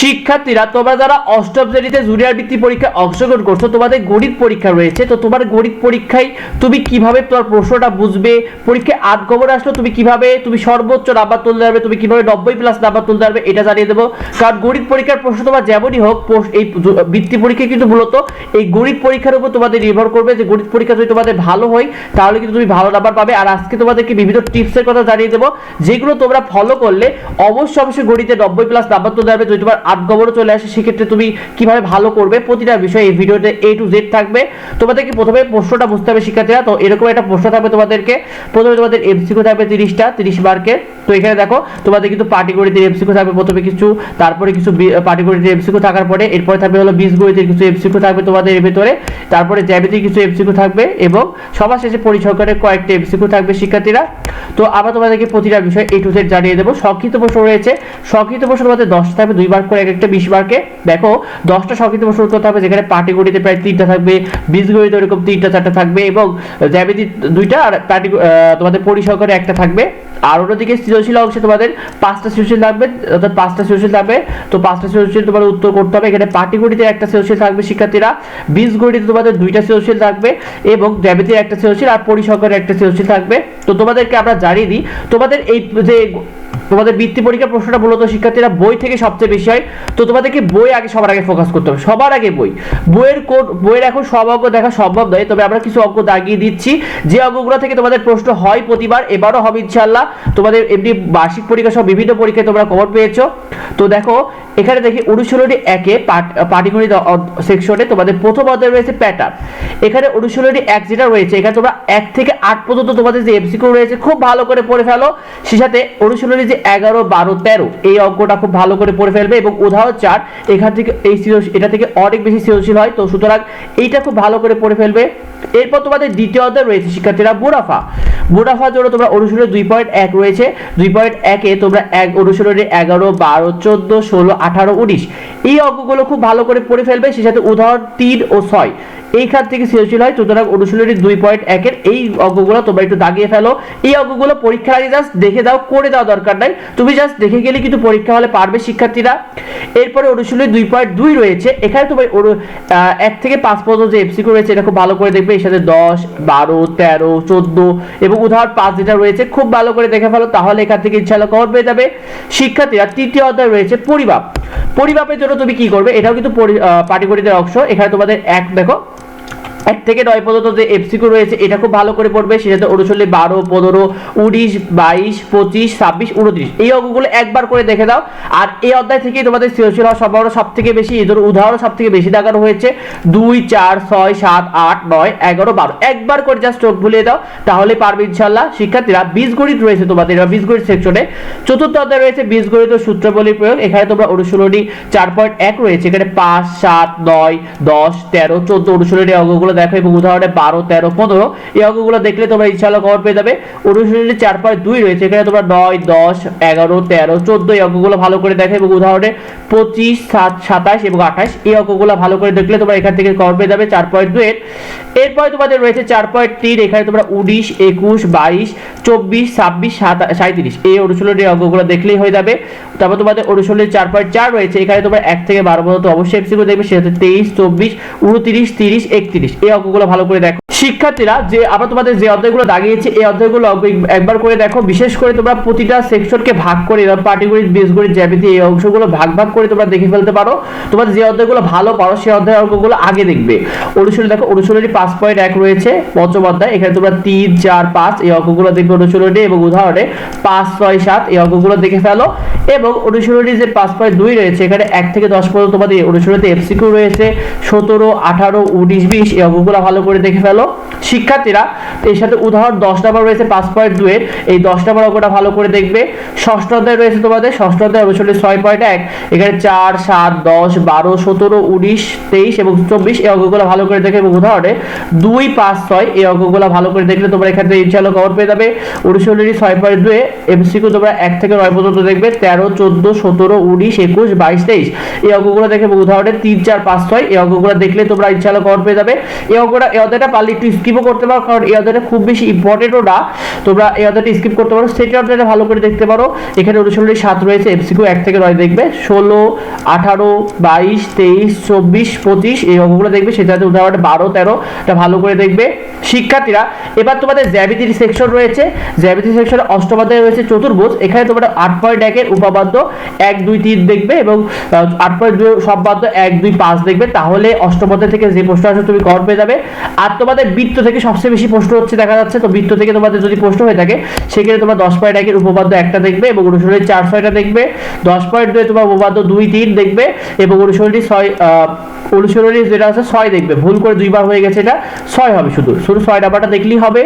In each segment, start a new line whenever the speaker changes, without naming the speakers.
শিক্ষার্থীরা, তোমরা যারা অষ্টম শ্রেণীতে জুনিয়র বৃত্তি পরীক্ষায় অংশগ্রহণ করছ, তোমাদের গণিত পরীক্ষা রয়েছে, তো তোমার গণিত পরীক্ষায় তুমি কীভাবে তোমার প্রশ্নটা বুঝবে? পরীক্ষায় আট খবর আসলো, তুমি কীভাবে? তুমি সর্বোচ্চ নাম্বার তুলতে পারবে, তুমি কীভাবে নব্বই প্লাস নাম্বার তুলতে পারবে, এটা জানিয়ে দেবো। কারণ গণিত পরীক্ষার প্রশ্ন তোমার যেমনই হোক এই বৃত্তি পরীক্ষা কিন্তু মূলত এই গণিত পরীক্ষার উপর তোমাদের নির্ভর করবে যে গণিত পরীক্ষা যদি তোমাদের ভালো হয়, তাহলে কিন্তু তুমি ভালো নাম্বার পাবে। আর আজকে তোমাদেরকে বিভিন্ন টিপসের কথা জানিয়ে দেবো, যেগুলো তোমরা ফলো করলে অবশ্যই অবশ্যই গণিতে নব্বই প্লাস নাম্বার তুলতে পারবে। যদি তোমার আট চলে আসে, সেক্ষেত্রে তুমি কীভাবে ভালো করবে প্রতিটা বিষয় এই ভিডিওতে এ টু জেড থাকবে। তোমাদেরকে প্রথমে প্রশ্নটা বুঝতে হবে শিক্ষার্থীরা, তো এরকম একটা প্রশ্ন থাকবে তোমাদেরকে। প্রথমে তোমাদের এমসিকিউ থাকবে তিরিশটা, তিরিশ মার্কের তো এখানে দেখো, তোমাদের কিন্তু পাটিগণিতের এমসিকিউ থাকবে প্রথমে কিছু, তারপরে কিছু পাটিগণিতের এমসিকিউ থাকার পরে, এরপরে থাকবে হলো বীজ গণিতের কিছু এমসিকিউ থাকবে তোমাদের এর ভেতরে। তারপরে জ্যামিতির কিছু এমসিকিউ থাকবে এবং সবার শেষে পরিসংখ্যানের কয়েকটা এমসিকিউ থাকবে শিক্ষার্থীরা। তো আবার তোমাদেরকে প্রতিটা বিষয় এ টু জেড জানিয়ে দেবো। সংক্ষিপ্ত প্রশ্ন রয়েছে। সংক্ষিপ্ত প্রশ্ন তোমাদের দশটা থাকবে দুই মার্ক করে এক একটা বিশ মার্কে দেখো, দশটা সংক্ষিপ্ত প্রশ্ন উত্তর থাকবে যেখানে পাটিগণিতে প্রায় তিনটা থাকবে বীজগণিতে এরকম তিনটা, চারটা থাকবে এবং জ্যামিতি দুইটা আর পাটি তোমাদের পরিসংখ্যানে একটা থাকবে। আর অন্যদিকে সৃজনশীল অংশে তোমাদের পাঁচটা সৃজনশীল থাকবে, অর্থাৎ পাঁচটা সৃজনশীল থাকবে। তো পাঁচটা সৃজনশীল তোমার উত্তর করতে হবে, এখানে পাটিগণিতে একটা সৃজনশীল থাকবে শিক্ষার্থীরা বীজগণিতে তোমাদের দুইটা সৃজনশীল থাকবে এবং জ্যামিতির একটা সৃজনশীল আর পরিসংখ্যানের একটা সৃজনশীল থাকবে। তো তোমাদেরকে আমরা জানিয়ে দিই, তোমাদের এই যে তোমাদের বৃত্তি পরীক্ষার প্রশ্নটা মূলত শিক্ষার্থীরা বই থেকে সবচেয়ে বেশি হয়। তো তোমাদেরকে বই আগে সবার আগে ফোকাস করতে হবে। সবার আগে বই। বইয়ের কোড বইয়ের এখন সব অঙ্ক দেখা সম্ভব নয়, তবে আমরা কিছু অঙ্ক দাগিয়ে দিচ্ছি। যে অঙ্কগুলো থেকে তোমাদের প্রশ্ন হয় প্রতিবার, এবারও হবে ইনশাল্লাহ তোমাদের এমনি বার্ষিক পরীক্ষা সব বিভিন্ন পরীক্ষায় তোমরা খবর পেয়েছ। তো দেখো, এখানে দেখি অনুশীলনী একে পাটিগণিত সেকশনে তোমাদের প্রথম অধ্যায় রয়েছে প্যাটার্ন এখানে অনুশীলনী এক যেটা রয়েছে, এখানে তোমরা এক থেকে আট পর্যন্ত তোমাদের যে এমসিকিউ রয়েছে, খুব ভালো করে পড়ে ফেলো। সে সাথে অনুশীলনী যে এগারো, বারো, তেরো। এই অঙ্কটা খুব ভালো করে পড়ে ফেলবে এবং উদাহরণ চার। এখান থেকে এই এটা থেকে অনেক বেশি সৃজনশীল হয়। তো সুতরাং এইটা খুব ভালো করে পড়ে ফেলবে। এরপর তোমাদের দ্বিতীয় অধ্যায় রয়েছে, শিক্ষার্থীরা মুনাফা। মুনাফার জন্য তোমরা অনুশীলনী দুই পয়েন্ট এক রয়েছে। দুই পয়েন্ট একে তোমরা এক অনুশীলনী এগারো, বারো, চোদ্দ, ষোলো, আঠারো, উনিশ। এই অঙ্কগুলো খুব ভালো করে পড়ে ফেলবে সে সাথে উদাহরণ তিন ও ছয়। এইখান থেকে সৃজনশীল হয়, সুতরাং অনুশীলনী দুই পয়েন্ট একের এই অঙ্কগুলো তোমরা একটু দাগিয়ে ফেলো। এই অঙ্কগুলো পরীক্ষার আগে জাস্ট দেখে দাও, করে দাও দরকার নাই। তুমি জাস্ট দেখে গেলে কিন্তু পরীক্ষা হলে পারবে শিক্ষার্থীরা। এরপরে অনুশীলনী দুই পয়েন্ট দুই রয়েছে। এখানে তোমার এক থেকে পাঁচ পর্যন্ত যে এফসিকিউ রয়েছে, এটা খুব ভালো করে দেখবে। এর সাথে দশ, বারো, তেরো, চোদ্দ এবং উদাহরণ পাঁচ যেটা রয়েছে। খুব ভালো করে দেখে ফেলো, তাহলে এখান থেকে ইনশাল্লাহ কভার পেয়ে যাবে। শিক্ষার্থীরা তৃতীয় অধ্যায় রয়েছে পরিমাপ পরিমাপের জন্য তুমি কি করবে? এটাও কিন্তু পাটিগণিতের অংশ। এখানে তোমাদের এক, দেখো এক থেকে নয় পর্যন্ত যে এফসিকিউ রয়েছে, এটা খুব ভালো করে পড়বে। সেটাতে অনুশীলনী বারো, পনেরো, উনিশ, বাইশ, পঁচিশ, ছাব্বিশ, উনত্রিশ। এই অঙ্কগুলো একবার করে দেখে দাও। আর এই অধ্যায় থেকেই তোমাদের সৃজনশীল হওয়ার সম্ভাবনা সব থেকে বেশি এই ধরো উদাহরণ সব থেকে বেশি দেখানো হয়েছে। দুই, চার, ছয়, সাত, আট, নয়, এগারো, বারো। একবার করে জাস্ট চোখ ভুলিয়ে দাও, তাহলে পারবে ইনশাল্লাহ শিক্ষার্থীরা, বীজগণিত রয়েছে তোমাদের বীজগণিত সেকশনে চতুর্থ অধ্যায় রয়েছে বীজগণিত ও সূত্রাবলীর প্রয়োগ। এখানে তোমরা অনুশীলনী চার পয়েন্ট এক রয়েছে। এখানে পাঁচ, সাত, নয়, দশ, তেরো, চোদ্দ অনুশীলনী অঙ্কগুলো দেখো এবং উদাহরণে বারো, তেরো, পনেরো। এই অঙ্কগুলো দেখলে তোমরা ইনশাল্লাহ খবর পেয়ে যাবে। অনুশীলনী চার পয়েন্ট দুই রয়েছে। এখানে তোমরা নয়, দশ, এগারো, তেরো, চোদ্দ এই অঙ্কগুলো ভালো করে দেখো এবং উদাহরণে পঁচিশ, সাত, সাতাশ এবং আঠাশ এই অঙ্কগুলো ভালো করে দেখলে তোমরা এখান থেকে খবর পেয়ে যাবে চার পয়েন্ট দুই এরপরে তোমাদের রয়েছে চার পয়েন্ট তিন। এখানে তোমরা উনিশ, একুশ, বাইশ, চব্বিশ, ছাব্বিশ সাঁত্রিশ এই অনুশীলনের অঙ্কগুলো দেখলেই হয়ে যাবে। তারপর তোমাদের অনুশীলনের চার পয়েন্ট চার রয়েছে। এখানে তোমরা এক থেকে বারো পর্যন্ত অবশ্যই এমসিকিউ দেখবে। সেটা তেইশ, চব্বিশ, উনত্রিশ, তিরিশ, একত্রিশ। এই অঙ্কগুলো ভালো করে দেখো। শিক্ষার্থীরা যে আবার তোমাদের যে অধ্যায়গুলো দাগিয়েছে, এই অধ্যায়গুলো একবার করে দেখো। বিশেষ করে তোমরা প্রতিটা সেকশনকে ভাগ করে পাটিগণিত বীজগণিত জ্যামিতি, এই অংশগুলো ভাগ ভাগ করে তোমরা দেখে ফেলতে পারো। তোমাদের যে অধ্যায়গুলো ভালো পারো, সেই অধ্যায় অঙ্কগুলো আগে দেখবে। অনুশীলনী দেখো, অনুশীলনী পাঁচ পয়েন্ট এক রয়েছে, পঞ্চম অধ্যায়। এখানে তোমরা তিন, চার, পাঁচ, এই অঙ্কগুলো দেখবে অনুশীলনী এবং উদাহরণে পাঁচ, ছয়, সাত, এই অঙ্কগুলো দেখে ফেলো। এবং অনুশীলনী যে পাঁচ পয়েন্ট দুই রয়েছে, এখানে এক থেকে দশ পর্যন্ত তোমাদের অনুশীলনীতে এফসিকিউ রয়েছে। সতেরো, আঠারো, উনিশ, বিশ, এই অঙ্কগুলো ভালো করে দেখে ফেলো। শিক্ষার্থীরা এর সাথে উদাহরণ দশ নম্বর রয়েছে পাঁচ পয়েন্ট এই দশ নম্বর অঙ্কটা ভালো করে দেখবে। ষষ্ঠ অধ্যায় রয়েছে তোমাদের। ষষ্ঠ অধ্যায় অনুশীলনী ছয় পয়েন্ট এক। এখানে চার, সাত, দশ, বারো, সতেরো, উনিশ, তেইশ এবং চব্বিশ এই অঙ্কগুলো ভালো করে দেখে এবং উদাহরণে দুই, পাঁচ, ছয় এই অঙ্কগুলো ভালো করে দেখলে তোমরা এখান থেকে ইনশাল্লাহ পেয়ে যাবে। অনুশীলনী ছয় পয়েন্ট দুয়ে এমসিকিউ তোমরা এক থেকে নয় পর্যন্ত দেখবে। তেরো, চোদ্দ, সতেরো, উনিশ, একুশ, বাইশ, তেইশ এই অঙ্কগুলো দেখে এবং উদাহরণে তিন, চার, পাঁচ, ছয় এই অঙ্কগুলো দেখলে তোমরা ইনশাল্লাহ খবর পেয়ে যাবে। এই অঙ্কটা, এই অধ্যায়টা একটু স্কিপও করতে পারো, কারণ এই অধ্যায়টা খুব বেশি ইম্পর্টেন্টও না। তোমরা এই অধ্যায়টা স্কিপ করতে পারো, সেটা অধ্যায়টা ভালো করে দেখতে পারো। এখানে অনুশীলনী সাত রয়েছে এমসিকিউ এক থেকে নয় দেখবে। ষোলো, আঠারো, বাইশ, তেইশ, চব্বিশ, পঁচিশ, এই অঙ্কগুলো দেখবে সেটাতে উদাহরণ বারো, তেরো, এটা ভালো করে দেখবে। শিক্ষার্থীরা, এবার তোমাদের জ্যামিতির সেকশন রয়েছে। জ্যামিতি সেকশনে অষ্টমাধ্যায় রয়েছে চতুর্ভুজ। এখানে তোমরা আট পয়েন্ট একের উপপাদ্য এক, দুই, তিন দেখবে এবং আট পয়েন্ট দুই সম্পাদ্য এক, দুই, পাঁচ দেখবে। তাহলে অষ্টমাধ্যায় থেকে যে প্রশ্ন আসবে তুমি কর পেয়ে যাবে। আর তোমাদের বৃত্ত থেকে সবচেয়ে বেশি প্রশ্ন হচ্ছে, দেখা যাচ্ছে, তো বৃত্ত থেকে তোমাদের যদি প্রশ্ন হয়ে থাকে সেক্ষেত্রে তোমার দশ পয়েন্ট একের উপপাদ্য একটা দেখবে এবং অনুসরণের চার ছয়টা দেখবে। দশ পয়েন্ট দুয়ে তোমার উপপাদ্য দুই, তিন দেখবে এবং অনুসরণটি ছয় অনুসরণের অনুসরণী যেটা আছে, ছয় দেখবে। ভুল করে দুইবার হয়ে গেছে এটা। ছয় হবে শুধু। শুধু ছয় নাম্বারটা দেখলেই হবে।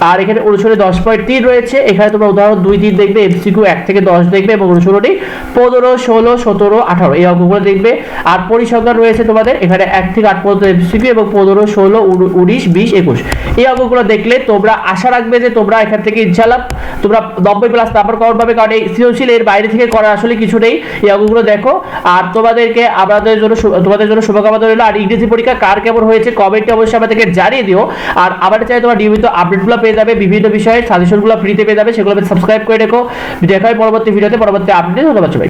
আর এখানে অনুসরণী দশ পয়েন্ট তিন রয়েছে। এখানে তোমরা উদাহরণ দুই, তিন দেখবে এমসিকিউ এক থেকে দশ দেখবে এবং অনুসরণী পনেরো, ষোলো, সতেরো, আঠারো এই অঙ্কগুলো দেখবে। আর পরিসংখ্যান রয়েছে তোমাদের, এখানে এক থেকে আট পর্যন্ত এমসিকিউ এবং পনেরো, ষোলো, উন- উনিশ, বিশ, একুশ। এই অঙ্কগুলো দেখলে তোমরা আশা রাখবে যে তোমরা এখান থেকে ইনশাল্লাহ তোমরা নব্বই প্লাস নাম্বার কমন পাবে, কারণ এই সৃজনশীল এর বাইরে থেকে করার আসলে কিছু নেই। এই অঙ্কগুলো দেখো। আর তোমাদেরকে আমাদের জন্য তোমাদের জন্য শুভকামনা রইল। আর ইংরেজি পরীক্ষা কার কেমন হয়েছে কমেন্টে অবশ্যই আমাদেরকে জানিয়ে দিও। আর আমাদের চাই তোমার নিয়মিত আপডেটগুলো পেয়ে যাবে, বিভিন্ন বিষয়ে সাজেশনগুলো ফ্রিতে পেয়ে যাবে, সেগুলো সাবস্ক্রাইব করে রেখো। দেখা হয় পরবর্তী ভিডিওতে পরবর্তী আপডেট ধন্যবাদ সবাই